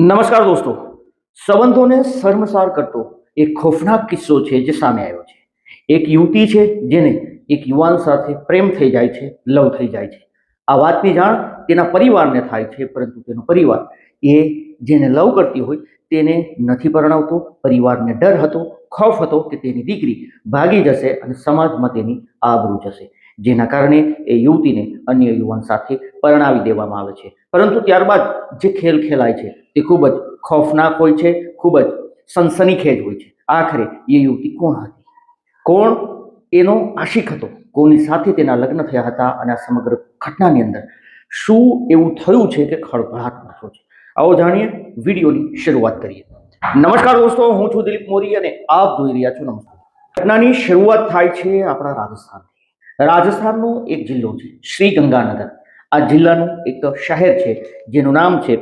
નમસ્કાર દોસ્તો. સંબંધોને શર્મસાર કરતો એક ખોફનાક કિસ્સો છે જે સામે આવ્યો છે. એક યુવતી છે જેને એક યુવાન સાથે પ્રેમ થઈ જાય છે, લવ થઈ જાય છે. આ વાતની જાણ તેના પરિવારને થાય છે, પરંતુ તેનો પરિવાર એ જેને લવ કરતી હોય તેને નથી પરણાવતો. પરિવારને ડર હતો, ખોફ હતો કે તેની દીકરી ભાગી જશે અને સમાજમાં તેની આબરૂ જશે. જેના કારણે એ યુવતીને અન્ય યુવાન સાથે પરણાવી દેવામાં આવે છે. પરંતુ ત્યારબાદ જે ખેલ ખેલાય છે, તે ખૂબ જ ખોફનાક હોય છે, ખૂબ જ સનસનીખેજ હોય છે. આખરે એ યુવતી કોણ હતી? કોણ? એનો આશિક હતો. કોની સાથે તેના લગ્ન થયા હતા અને આ સમગ્ર ઘટનાની અંદર શું એવું થયું છે કે ખળભળાટ મચો છે? આવો જાણીએ વિડીયોની શરૂઆત કરીએ. નમસ્કાર દોસ્તો, હું છું દિલીપ મોરી અને આપ જોઈ રહ્યા છો નમસ્કાર. ઘટનાની શરૂઆત થાય છે આપણા રાજસ્થાન રાજસ્થાનનો એક જિલ્લો છે શ્રી ગંગાનગર આ જિલ્લાનું એક શહેર છે, જેનું નામ છે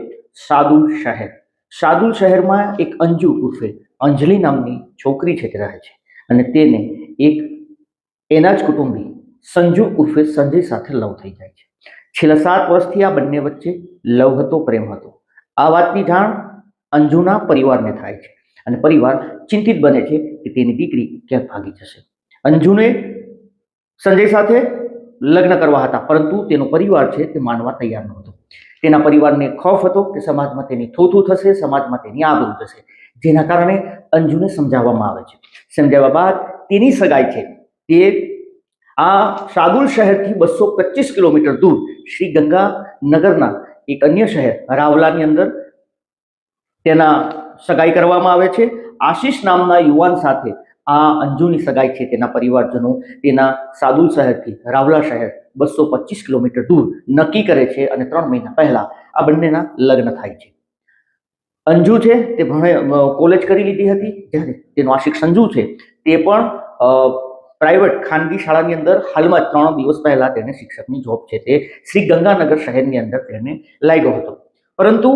સાદુલ શહેર. સાદુલ શહેરમાં એક અંજુ ઉર્ફે અંજલિ નામની છોકરી છે તે રહે છે અને તેને એક એના જ કુટુંબી સંજુ ઉર્ફે સંજય સાથે લવ થઈ જાય છે. છેલ્લા સાત વર્ષથી આ બંને વચ્ચે લવ હતો, પ્રેમ હતો. આ વાતની જાણ અંજુના પરિવારને થાય છે અને પરિવાર ચિંતિત બને છે કે તેની દીકરી ક્યાંક ભાગી જશે. અંજુને સંજય સાથે લગ્ન કરવા હતા. પરંતુ તેનો પરિવાર છે તે માનવા તૈયાર નહોતો. તેના પરિવારને ખોફ હતો કે સમાજમાં તેની થોથું થશે, સમાજમાં તેની આબરૂ થશે જેના કારણે અંજુને સમજાવવામાં આવે છે. સમજાવ્યા બાદ તેની સગાઈ છે. તે આ સાગુલ શહેરથી બસો પચીસ કિલોમીટર દૂર શ્રી ગંગા નગરના એક અન્ય શહેર રાવલાની અંદર તેના સગાઈ કરવામાં આવે છે. આશીષ નામના યુવાન સાથે આ અંજુની સગાઈ છે તેના પરિવારજનો તેના સાદુલ શહેરથી રાવલા શહેર બસો પચીસ કિલોમીટર દૂર નક્કી કરે છે અને ત્રણ મહિના પહેલા આ બંનેના લગ્ન થાય છે. અંજુ છે તે ભણે કોલેજ કરી લીધી હતી. જ્યારે તેનો આશિક સંજુ છે તે પણ પ્રાઇવેટ ખાનગી શાળાની અંદર હાલમાં ત્રણ દિવસ પહેલા તેને શિક્ષકની જોબ છે તે શ્રી ગંગાનગર શહેરની અંદર તેને લાગ્યો હતો. પરંતુ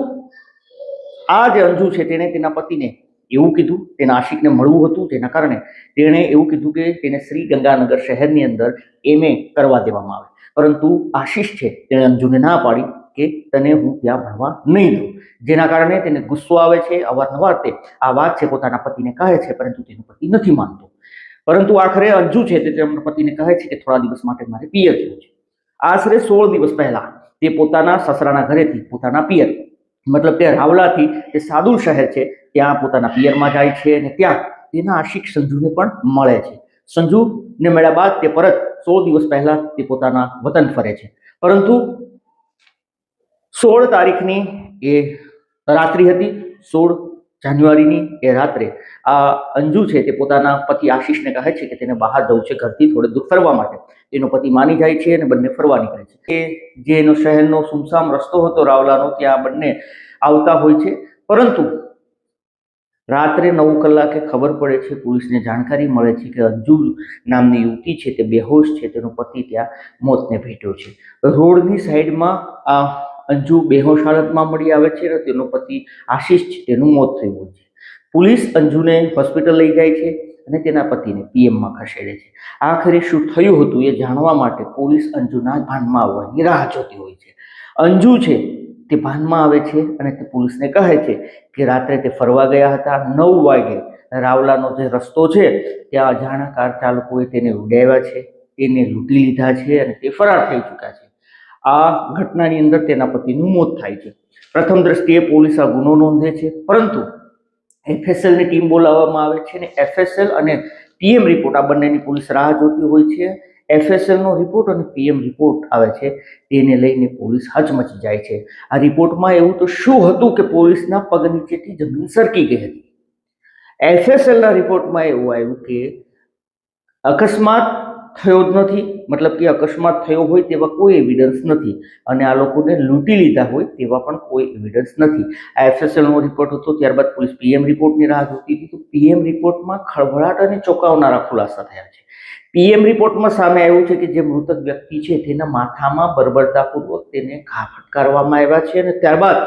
આ જે અંજુ છે તેણે તેના પતિને એવું કીધું તે નાશિકને મળવું હતું તેના કારણે તેણે એવું કીધું કે તેને શ્રી ગંગાનગર શહેરની અંદર એમએ કરવા દેવામાં આવે. પરંતુ આશિષ છે તેણે અંજુને ના પાડી કે તને હું ત્યાં ભણવા નહીં દઉં. જેના કારણે તેને ગુસ્સો આવે છે, અવારનવાર તે આ વાત છે પોતાના પતિને કહે છે, પરંતુ તેનો પતિ નથી માનતો. પરંતુ આખરે અંજુ છે તે તેમના પતિને કહે છે કે થોડા દિવસ માટે મારે પિયર જવું છે. આશરે સોળ દિવસ પહેલા તે પોતાના સસરાના ઘરેથી પોતાના પિયર મતલબ તે રાવલાથી તે સાદુર શહેર છે ત્યાં પોતાના પિયરમાં જાય છે અને ત્યાં તેના આશિક સંજુને પણ મળે છે. સંજુને મળ્યા બાદ તે પરત સોળ દિવસ પહેલા તે પોતાના વતન ફરે છે. પરંતુ સોળ તારીખની એ રાત્રિ હતી, સોળ જાન્યુઆરીની એ રાત્રે આ અંજુ છે તે પોતાના પતિ આશીષને કહે છે કે તેને બહાર જવું છે ઘરથી થોડે દૂર ફરવા માટે. તેનો પતિ માની જાય છે અને બંને ફરવા નીકળે છે. એ જે એનો શહેરનો સુમસામ રસ્તો હતો રાવલાનો, ત્યાં બંને આવતા હોય છે. પરંતુ રાત્રે નવ કલાકે ખબર પડે છે, પોલીસને જાણકારી મળે છે કે અંજુ નામની યુવતી છે તે બેહોશ છે, તેનો પતિ ત્યાં મોતને ભેટ્યો છે. રોડની સાઈડમાં આ અંજુ બેહોશ હાલતમાં મળી આવે છે અને તેનો પતિ આશીષ છે, તેનું મોત થયું છે. પોલીસ અંજુને હોસ્પિટલ લઈ જાય છે અને તેના પતિને પીએમમાં ખસેડે છે. આખરે શું થયું હતું એ જાણવા માટે પોલીસ અંજુના ભાનમાં આવવાની રાહ જોતી હોય છે. અંજુ છે તે ભાનમાં આવે છે અને તે પોલીસને કહે છે કે રાત્રે તે ફરવા ગયા હતા નવ વાગે. રાવલાનો જે રસ્તો છે, ત્યાં અજાણા કાર ચાલકોએ તેને ઉડાવ્યા છે. તેને લૂંટી લીધા છે અને તે ફરાર થઈ ચૂક્યા છે. આ ઘટનાની અંદર તેના પતિનું મોત થાય છે. પ્રથમ દ્રષ્ટિએ પોલીસ આ ગુનો નોંધે છે, પરંતુ એફએસએલની ટીમ બોલાવવામાં આવે છે અને એફએસએલ અને પીએમ રિપોર્ટ આ બંનેની પોલીસ રાહ જોતી હોય છે. એફએસએલનો રિપોર્ટ અને પીએમ રિપોર્ટ આવે છે. તેને લઈને પોલીસ હચમચી જાય છે. આ રિપોર્ટમાં એવું તો શું હતું કે પોલીસના પગ નીચેથી જમીન સરકી ગઈ હતી? એફએસએલના રિપોર્ટમાં એવું આવ્યું કે અકસ્માત થયો જ નથી. મતલબ કે અકસ્માત થયો હોય તેવા કોઈ એવિડન્સ નથી. અને આ લોકોને લૂંટી લીધા હોય તેવા પણ કોઈ એવિડન્સ નથી. આ એફએસએલનો રિપોર્ટ હતો, ત્યારબાદ પોલીસ પીએમ રિપોર્ટની રાહ જોતી હતી. તો પીએમ રિપોર્ટમાં ખળભળાટ અને ચોંકાવનારા ખુલાસા થયા છે. પીએમ રિપોર્ટમાં સામે આવ્યું છે કે જે મૃતક વ્યક્તિ છે, તેના માથામાં બરબરતાપૂર્વક તેને ઘા ફટકારવામાં આવ્યા છે અને ત્યારબાદ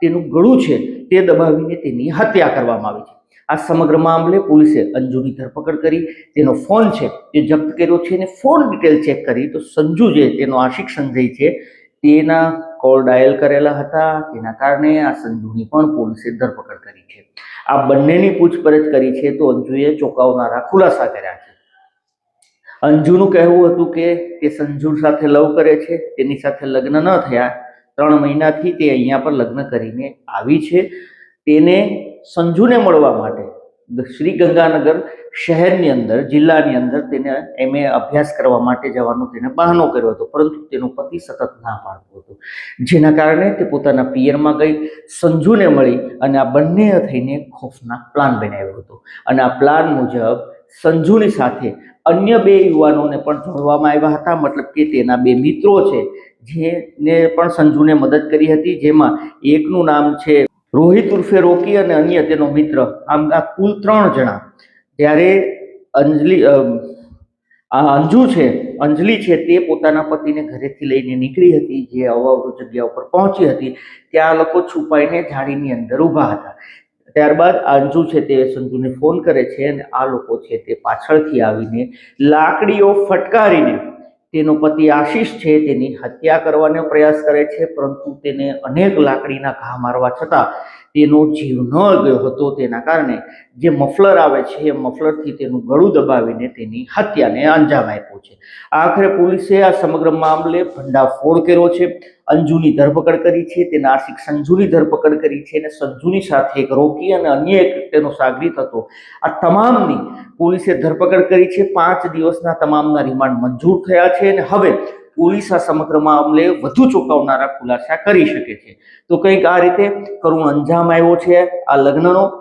તેનું ગળું છે તે દબાવીને તેની હત્યા કરવામાં આવી છે. આ સમગ્ર મામલે પોલીસે અંજુની ધરપકડ કરી. તેનો ફોન છે એ જપ્ત કર્યો છે અને ફોન ડિટેલ ચેક કરી. તો સંજુ જે તેનો આશિક સંજય છે તેના કોલ ડાયલ કરેલા હતા. તેના કારણે આ સંજુની પણ પોલીસે ધરપકડ કરી છે. આ બંનેની પૂછપરછ કરી છે તો અંજુએ ચોંકાવનારા ખુલાસા કર્યા છે. અંજુનું કહેવું હતું કે તે સંજુ સાથે લવ કરે છે. તેની સાથે લગ્ન ન થયા. ત્રણ મહિનાથી તે અહીંયા પર લગ્ન કરીને આવી છે. તેને સંજુને મળવા માટે. શ્રી ગંગાનગર શહેરની અંદર, જિલ્લાની અંદર તેને એમએ અભ્યાસ કરવા માટે જવાનો તેને બહાનો કર્યો હતો, પરંતુ તેનો પતિ સતત ના પાડતો હતો. જેના કારણે તે પોતાના પિયરમાં ગઈ, સંજુને મળી અને આ બંને થઈને ખોફના પ્લાન બનાવ્યો હતો. અને આ પ્લાન મુજબ સંજુની સાથે અન્ય બે યુવાનોને પણ જોડવામાં આવ્યા હતા, મતલબ કે તેના બે મિત્રો છે, જેને પણ સંજુને મદદ કરી હતી, જેમાં એકનું નામ છે રોહિત ઉર્ફે રોકી અને અન્ય તેનો મિત્ર. આમ આ કુલ ત્રણ જણા. ત્યારે અંજલિ આ અંજુ છે, અંજલિ છે તે પોતાના પતિને ઘરેથી લઈને નીકળી હતી, જે અવાવરૂ જગ્યા ઉપર પહોંચી હતી. ત્યાં લોકો છુપાઈને ઝાડીની અંદર ઊભા હતા. ત્યારબાદ અંજુ છે તે સંજુને ફોન કરે છે અને આ લોકો છે તે પાછળથી આવીને લાકડીઓ ફટકારીને તેનો પતિ આશીષ છે, તેની હત્યા કરવાનો પ્રયાસ કરે છે, પરંતુ તેને અનેક લાકડીના ઘા મારવા છતાં તેનો જીવ ન ગયો હતો તેના કારણે જે મફલર આવે છે, એ મફલરથી તેનું ગળું દબાવીને તેની હત્યાને અંજામ આપ્યો છે. આખરે પોલીસે આ સમગ્ર મામલે ભંડાફોડ કર્યો છે. અંજુની ધરપકડ કરી છે, તેના આશિક સંજુની ધરપકડ કરી છે અને સંજુની સાથે એક રોકી અને અન્ય એક તેનો સાગરીત હતો આ તમામની પોલીસે ધરપકડ કરી છે. પાંચ દિવસના તમામના રિમાન્ડ મંજૂર થયા છે અને હવે પોલીસ આ સમગ્ર મામલે વધુ ચોંકાવનારા ખુલાસા કરી શકે છે. તો કંઈક આ રીતે કરુણ અંજામ આવ્યો છે આ લગ્નનો.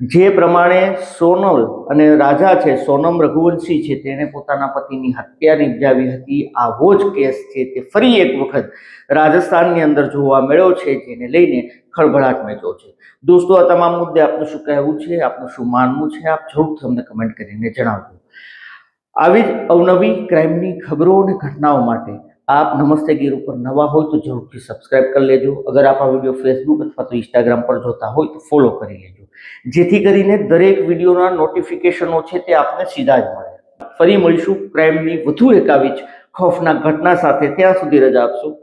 જે પ્રમાણે સોનલ અને રાજા છે, સોનમ રઘુવંશી છે તેણે પોતાના પતિની હત્યા નિપજાવી હતી. આવો જ કેસ છે તે ફરી એક વખત રાજસ્થાનની અંદર જોવા મળ્યો છે, જેને લઈને ખળભળાટ મેચો છે. દોસ્તો, આ તમામ મુદ્દે આપનું શું કહેવું છે? આપનું શું માનવું છે? આપ જરૂરથી અમને કમેન્ટ કરીને જણાવજો. આવી જ અવનવી ક્રાઇમની ખબરો અને ઘટનાઓ માટે આપ નમસ્તે ગીર ઉપર નવા હોય તો જરૂરથી સબસ્ક્રાઇબ કરી લેજો. અગર આપ આ વીડિયો ફેસબુક અથવા તો ઇન્સ્ટાગ્રામ પર જોતા હોય તો ફોલો કરી લેજો. જેથી કરીને દરેક વિડીયોના નોટિફિકેશનો છે તે આપને સીધા જ મળે. ફરી મળીશું ક્રાઇમની વધુ એક આવી જ ખોફના ઘટના સાથે. ત્યાં સુધી રજા આપશો.